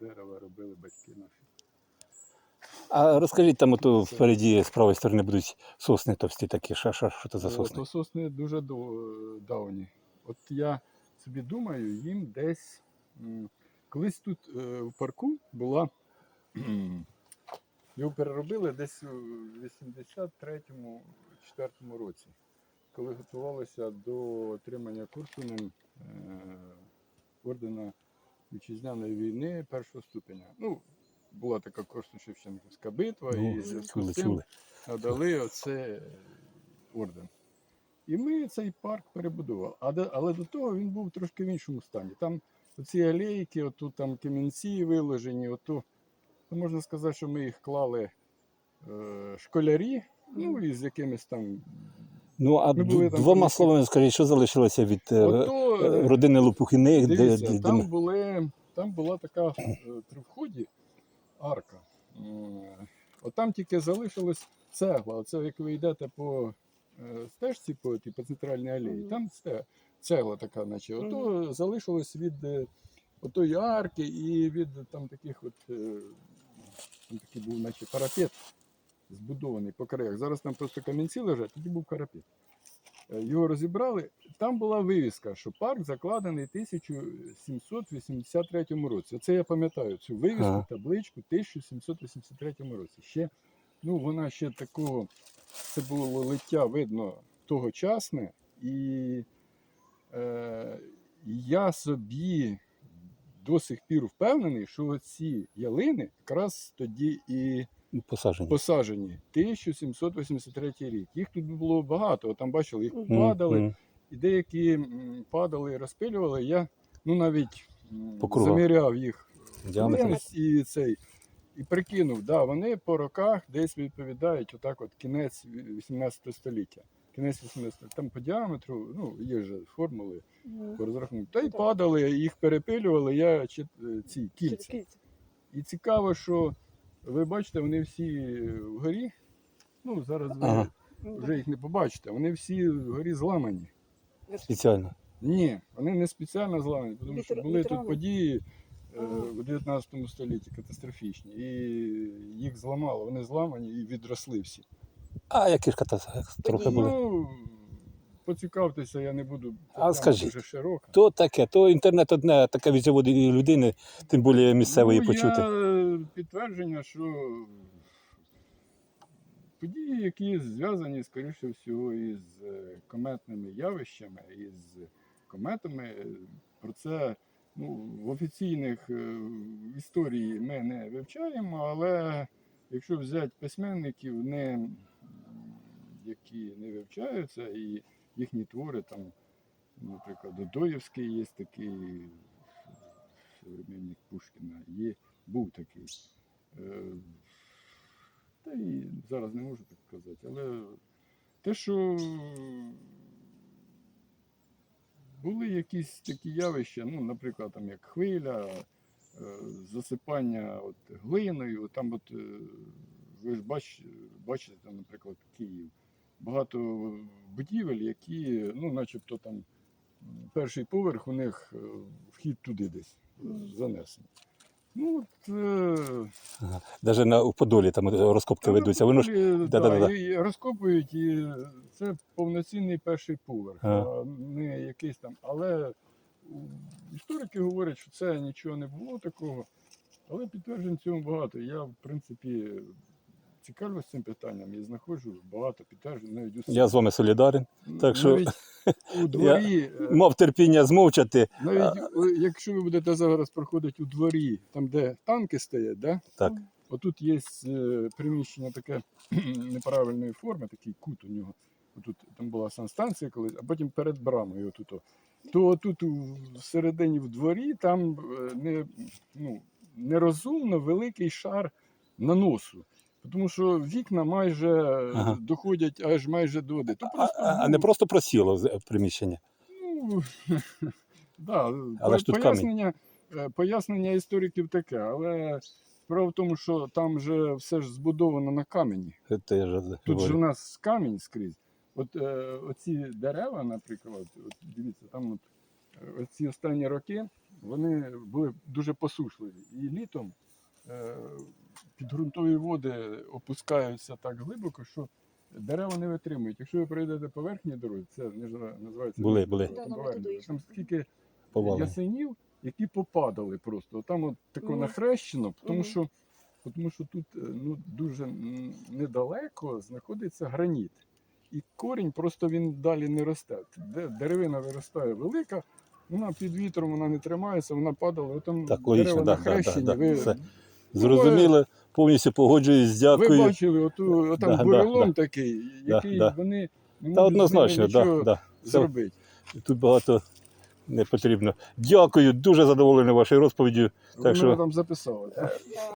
дерева робили батьки наші. А розкажіть там, ото впереді з правої сторони будуть сосни товсті такі. Що, що, що це за Е, сосни? То сосни дуже давні. От я собі думаю, їм десь колись тут е, в парку була. Його переробили десь у 83-му 4 році, коли готувалося до отримання Курсунем е, ордена вітчизняної війни першого ступеня. Ну, була така Корсун-Шевченківська битва, і Ну, зв'язку чули, з цим чули. надали оце орден. І ми цей парк перебудували. А але до того він був трошки в іншому стані. Там оці алейки, отут там камінці виложені, оту, ну, можна сказати, що ми їх клали е, школярі, ну і з якимись там. Ну, а Ми були там двома колись- словами скажіть, що залишилося від е, Ото, е, родини Лопухиних, де, Дивіться, де, там, були, там була така е, при вході арка. От там тільки залишилась цегла. Оце як ви йдете по е, стежці, по, тій, по центральній алеї, Мгм. там сте- цегла така, наче. Ото залишилось від е, отої арки і від там таких от. е, Там такий був, наче парапет збудований по краях. Зараз там просто камінці лежать, тоді був парапет. Е, Його розібрали. Там була вивіска, що парк закладений 1783 році. Оце я пам'ятаю цю вивіску, Ага. табличку 1783 році. Ще, ну, вона ще такого, це було лиття, видно, тогочасне. І е, я собі до сих пір впевнений, що ці ялини якраз тоді і посаджені. посаджені 1783 рік. Їх тут було багато. Там бачили, їх падали, Мгм. і деякі падали і розпилювали. Я ну навіть заміряв їх Діаметр. і цей. І прикинув, да, вони по роках десь відповідають отак, от кінець 18 століття. Кінець 18 там по діаметру, ну, є ж формули Мгм. по розрахунку. Та й падали, їх перепилювали, я чи, е, ці. Кільця. І цікаво, що ви бачите, вони всі вгорі. Ну, зараз ви Ага. Вже їх не побачите. Вони всі вгорі зламані. Спеціально. Ні, вони не спеціально зламані, тому що Вітер- були тут вітрами? події е, Ага. у 19 столітті катастрофічні. І їх зламало, вони зламані і відросли всі. А які ж катастрофи трохи були? Ну, поцікавтеся, я не буду. А тема скажіть, дуже широка. То таке, то інтернет одне, таке візоводі людини, тим більше місцевої ну, почути. Я підтвердження, що події, які зв'язані, скоріше всього, із е, кометними явищами, із кометами, е, про це ну, в офіційних е, історії ми не вивчаємо, але якщо взяти письменників, не, які не вивчаються, і їхні твори там, наприклад, Додоєвський є такий современник Пушкіна, є, був такий. Е, Та і зараз не можу так казати, але те, що були якісь такі явища, ну, наприклад, там як хвиля, е, засипання от, глиною, там от, е, ви ж бач, бачите, там, наприклад, Київ. Багато будівель, які, ну, начебто там перший поверх у них вхід туди десь занесений. Ну, от, е, Навіть на у Подолі там розкопки ведуться. Воно ж да-да-да. да, і- і розкопують, і це повноцінний перший поверх, Ага. а не якийсь там. Але історики говорять, що це нічого не було такого. Але підтверджень цьому багато. Я, в принципі, цікавлюсь цим питанням і знаходжу багато підтверджень навіть у я з вами солідарен. так що навіть у дворі. е, Мав терпіння змовчати. Навіть е, якщо ви будете зараз проходити у дворі, там де танки стоять, да? Так. Отут є е, приміщення таке неправильної форми, такий кут у нього. Отут там була санстанція колись, а потім перед брамою. Отут, о. то тут всередині в дворі там не, ну, нерозумно великий шар наносу. Тому що вікна майже е, Ага. доходять аж майже до води. То А, просто, а- а не ну, просто просіло приміщення. Ну, да, Але ж тут пояснення, е, пояснення істориків таке, але справа в тому, що там же все ж збудовано на камені. Це ж Тут же в говорю. нас камінь скрізь. От е, оці дерева, наприклад, от дивіться, там от, е, оці останні роки вони були дуже посушливі. І літом е, підґрунтові води опускаються так глибоко, що дерева не витримують. Якщо ви пройдете по верхній дорозі, це не називається Були, були. дорога, там да, скільки Повали. ясенів, які попадали просто. Там от тако Мгм. нахрещено, тому Мгм. що, тому що тут е, ну, дуже недалеко знаходиться граніт. І корінь просто він далі не росте. Де деревина виростає велика, вона під вітром вона не тримається, вона падала. Там Так, дерева да, да, нахрещені. да, да. ви. Зрозуміло, повністю погоджуюсь, ви дякую. бачили, оту, отам Да, да, бурелом да. такий, Да, який да. вони не Та однозначно, да, да. Зробити. тут багато не потрібно. Дякую, дуже задоволений вашою розповіддю. Ви Так що- мене там записали.